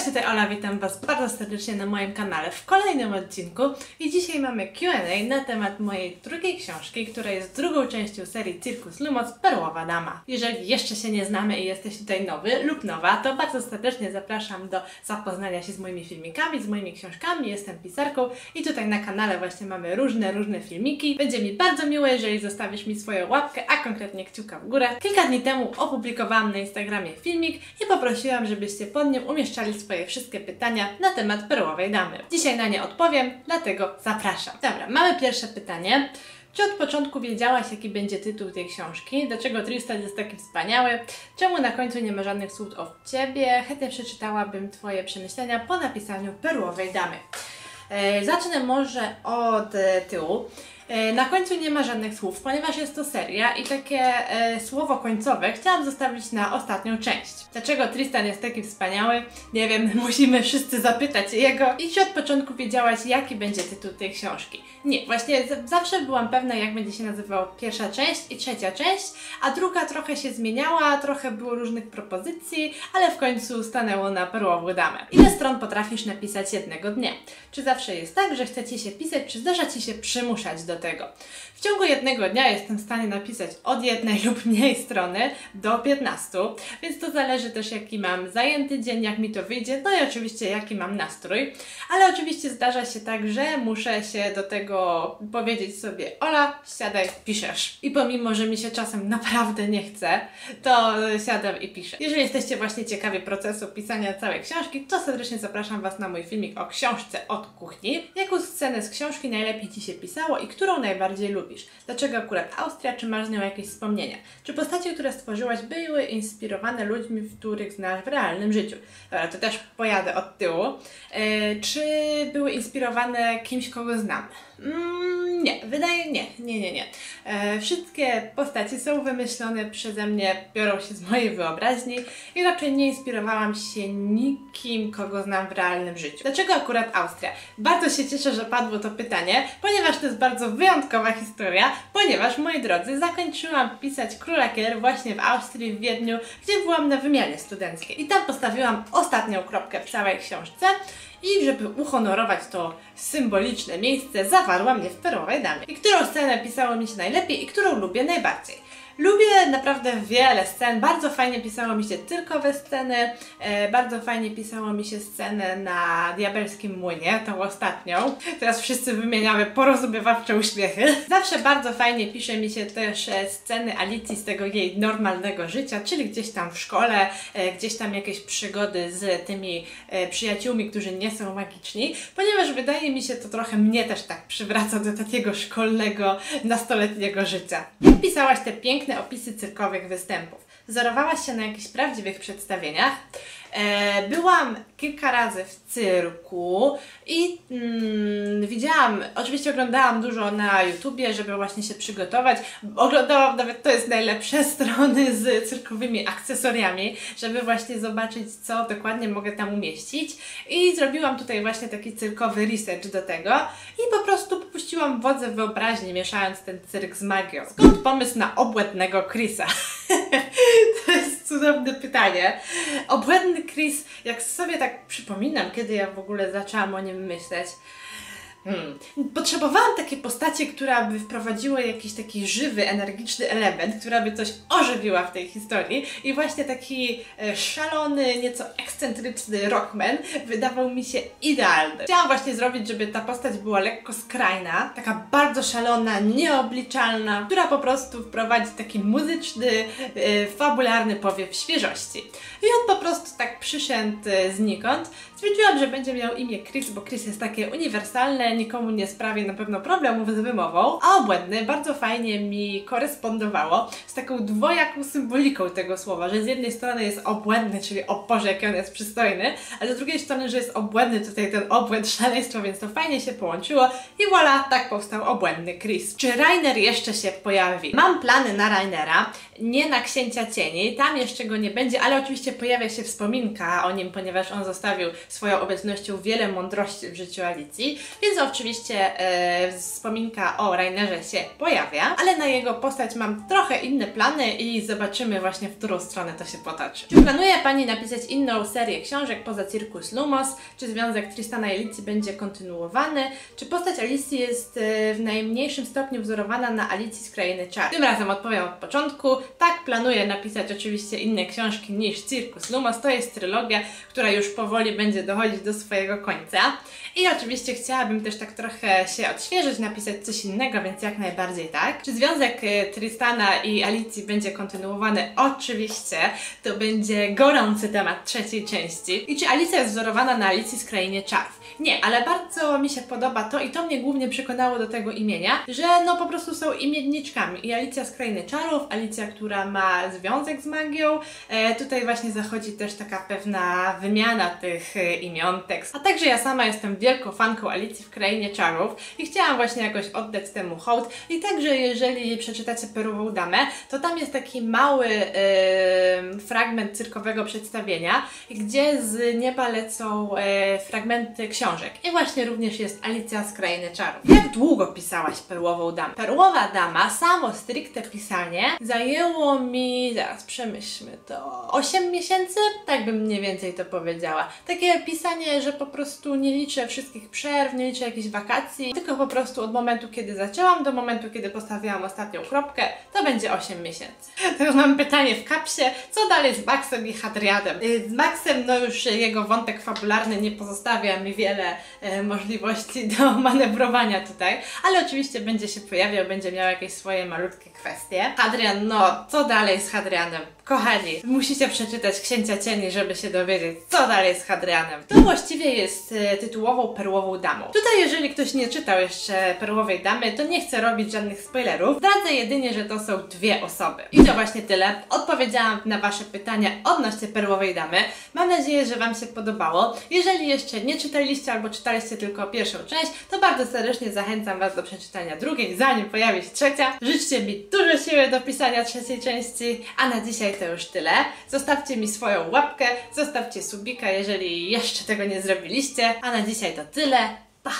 Cześć, tutaj Ola, witam Was bardzo serdecznie na moim kanale w kolejnym odcinku i dzisiaj mamy Q&A na temat mojej drugiej książki, która jest drugą częścią serii Cirkus Lumos Perłowa Dama. Jeżeli jeszcze się nie znamy i jesteś tutaj nowy lub nowa, to bardzo serdecznie zapraszam do zapoznania się z moimi filmikami, z moimi książkami, jestem pisarką i tutaj na kanale właśnie mamy różne, różne filmiki. Będzie mi bardzo miło, jeżeli zostawisz mi swoją łapkę, a konkretnie kciuka w górę. Kilka dni temu opublikowałam na Instagramie filmik i poprosiłam, żebyście pod nim umieszczali swoje wszystkie pytania na temat perłowej damy. Dzisiaj na nie odpowiem, dlatego zapraszam. Dobra, mamy pierwsze pytanie. Czy od początku wiedziałaś, jaki będzie tytuł tej książki? Dlaczego Tristan jest taki wspaniały? Czemu na końcu nie ma żadnych słów o Ciebie? Chętnie przeczytałabym Twoje przemyślenia po napisaniu Perłowej Damy. E, zacznę może od e, tyłu. E, na końcu nie ma żadnych słów, ponieważ jest to seria i takie e, słowo końcowe chciałam zostawić na ostatnią część. Dlaczego Tristan jest taki wspaniały? Nie wiem, musimy wszyscy zapytać jego. I czy od początku wiedziałaś, jaki będzie tytuł tej książki? Nie, właśnie zawsze byłam pewna, jak będzie się nazywała pierwsza część i trzecia część, a druga trochę się zmieniała, trochę było różnych propozycji, ale w końcu stanęło na perłową damę. Ile stron potrafisz napisać jednego dnia? Czy zawsze jest tak, że chcecie się pisać, czy zdarza Ci się przymuszać do tego? W ciągu jednego dnia jestem w stanie napisać od jednej lub mniej strony do 15, więc to zależy też jaki mam zajęty dzień, jak mi to wyjdzie, no i oczywiście jaki mam nastrój, ale oczywiście zdarza się tak, że muszę się do tego powiedzieć sobie Ola, siadaj, piszesz. I pomimo, że mi się czasem naprawdę nie chce, to siadam i piszę. Jeżeli jesteście właśnie ciekawi procesu pisania całej książki, to serdecznie zapraszam Was na mój filmik o książce od kuchni. Jaką scenę z książki najlepiej Ci się pisało i którą najbardziej lubisz? Dlaczego akurat Austria? Czy masz z nią jakieś wspomnienia? Czy postacie, które stworzyłaś, były inspirowane ludźmi, których znasz w realnym życiu? Dobra, to też pojadę od tyłu. E, czy były inspirowane kimś, kogo znam? Mm, nie, wydaje nie, nie, nie, nie. E, wszystkie postacie są wymyślone przeze mnie, biorą się z mojej wyobraźni i raczej nie inspirowałam się nikim, kogo znam w realnym życiu. Dlaczego akurat Austria? Bardzo się cieszę, że padło to pytanie, ponieważ to jest bardzo wyjątkowa historia, ponieważ, moi drodzy, zakończyłam pisać Króla Kier właśnie w Austrii, w Wiedniu, gdzie byłam na wymianie studenckiej. I tam postawiłam ostatnią kropkę w całej książce i żeby uhonorować to symboliczne miejsce, zawarłam je w Perłowej Damie. I którą scenę pisało mi się najlepiej i którą lubię najbardziej. Lubię naprawdę wiele scen, bardzo fajnie pisało mi się tylkowe sceny, e, bardzo fajnie pisało mi się scenę na Diabelskim Młynie, tą ostatnią. Teraz wszyscy wymieniamy porozumiewawcze uśmiechy. Zawsze bardzo fajnie pisze mi się też e, sceny Alicji z tego jej normalnego życia, czyli gdzieś tam w szkole, e, gdzieś tam jakieś przygody z tymi przyjaciółmi, którzy nie są magiczni, ponieważ wydaje mi się to trochę mnie też tak przywraca do takiego szkolnego, nastoletniego życia. Pisałaś te piękne opisy cyrkowych występów? Wzorowałaś się na jakichś prawdziwych przedstawieniach? E, byłam kilka razy w cyrku i mm, widziałam, oczywiście oglądałam dużo na YouTubie, żeby właśnie się przygotować. Oglądałam nawet, to jest najlepsze, strony z cyrkowymi akcesoriami, żeby właśnie zobaczyć, co dokładnie mogę tam umieścić. I zrobiłam tutaj właśnie taki cyrkowy research do tego i po prostu popuściłam wodze wyobraźni, mieszając ten cyrk z magią. Skąd pomysł na obłędnego Chrisa? to jest cudowne pytanie. Obłędny Chris, jak sobie tak przypominam, kiedy ja w ogóle zaczęłam o nim myśleć, Hmm. Potrzebowałam takiej postaci, która by wprowadziła jakiś taki żywy, energiczny element, która by coś ożywiła w tej historii i właśnie taki e, szalony, nieco ekscentryczny rockman wydawał mi się idealny. Chciałam właśnie zrobić, żeby ta postać była lekko skrajna, taka bardzo szalona, nieobliczalna, która po prostu wprowadzi taki muzyczny, e, fabularny powiew świeżości. I on po prostu tak przyszedł e, znikąd. Stwierdziłam, że będzie miał imię Chris, bo Chris jest takie uniwersalne, nikomu nie sprawi na pewno problemów z wymową, a obłędny bardzo fajnie mi korespondowało z taką dwojaką symboliką tego słowa, że z jednej strony jest obłędny, czyli o Boże, jaki on jest przystojny, a z drugiej strony, że jest obłędny, tutaj ten obłęd, szaleństwo, więc to fajnie się połączyło i voilà, tak powstał obłędny Chris. Czy Rainer jeszcze się pojawi? Mam plany na Rainera, nie na Księcia Cieni, tam jeszcze go nie będzie, ale oczywiście pojawia się wspominka o nim, ponieważ on zostawił swoją obecnością wiele mądrości w życiu Alicji, więc oczywiście e, wspominka o Rainerze się pojawia, ale na jego postać mam trochę inne plany i zobaczymy właśnie, w którą stronę to się potoczy. Czy planuje Pani napisać inną serię książek poza Circus Lumos? Czy związek Tristana i Alicji będzie kontynuowany? Czy postać Alicji jest e, w najmniejszym stopniu wzorowana na Alicji z Krainy Czar? Tym razem odpowiem od początku. Tak, planuję napisać oczywiście inne książki niż Circus Lumos. To jest trylogia, która już powoli będzie dochodzić do swojego końca. I oczywiście chciałabym też tak trochę się odświeżyć, napisać coś innego, więc jak najbardziej tak. Czy związek y, Tristana i Alicji będzie kontynuowany? Oczywiście. To będzie gorący temat trzeciej części. I czy Alicja jest wzorowana na Alicji z Krainie Czarów? Nie, ale bardzo mi się podoba to i to mnie głównie przekonało do tego imienia, że no po prostu są imienniczkami. I Alicja z Krainy Czarów, Alicja, która ma związek z magią. E, tutaj właśnie zachodzi też taka pewna wymiana tych e, imion, tekst. A także ja sama jestem wielką fanką Alicji w Krainie Czarów i chciałam właśnie jakoś oddać temu hołd. I także jeżeli przeczytacie Perłową Damę, to tam jest taki mały e, fragment cyrkowego przedstawienia, gdzie z nieba lecą e, fragmenty książek. I właśnie również jest Alicja z Krainy Czarów. Jak długo pisałaś Perłową Damę? Perłowa Dama, samo stricte pisanie, zajęło mi, zaraz przemyślmy to, 8 miesięcy? Tak bym mniej więcej to powiedziała. Takie pisanie, że po prostu nie liczę wszystkich przerw, nie liczę jakichś wakacji, tylko po prostu od momentu, kiedy zaczęłam, do momentu, kiedy postawiłam ostatnią kropkę, to będzie 8 miesięcy. Teraz mam pytanie w kapsie, co dalej z Maxem i Hadrianem? Y, Z Maxem, no już jego wątek fabularny nie pozostawia mi wiele e, możliwości do manewrowania tutaj, ale oczywiście będzie się pojawiał, będzie miał jakieś swoje malutkie kwestie. Hadrian, no, co dalej z Hadrianem? Kochani, musicie przeczytać Księcia Cieni, żeby się dowiedzieć, co dalej z Hadrianem. To właściwie jest e, tytułową Perłową Damą. Tutaj, jeżeli ktoś nie czytał jeszcze Perłowej Damy, to nie chcę robić żadnych spoilerów. Zdradzę jedynie, że to są dwie osoby. I to właśnie tyle. Odpowiedziałam na Wasze pytania odnośnie Perłowej Damy. Mam nadzieję, że Wam się podobało. Jeżeli jeszcze nie czytaliście albo czytaliście tylko pierwszą część, to bardzo serdecznie zachęcam Was do przeczytania drugiej, zanim pojawi się trzecia. Życzcie mi dużo siły do pisania trzeciej części, a na dzisiaj to już tyle. Zostawcie mi swoją łapkę, zostawcie subika, jeżeli jeszcze tego nie zrobiliście, a na dzisiaj to tyle. Pa!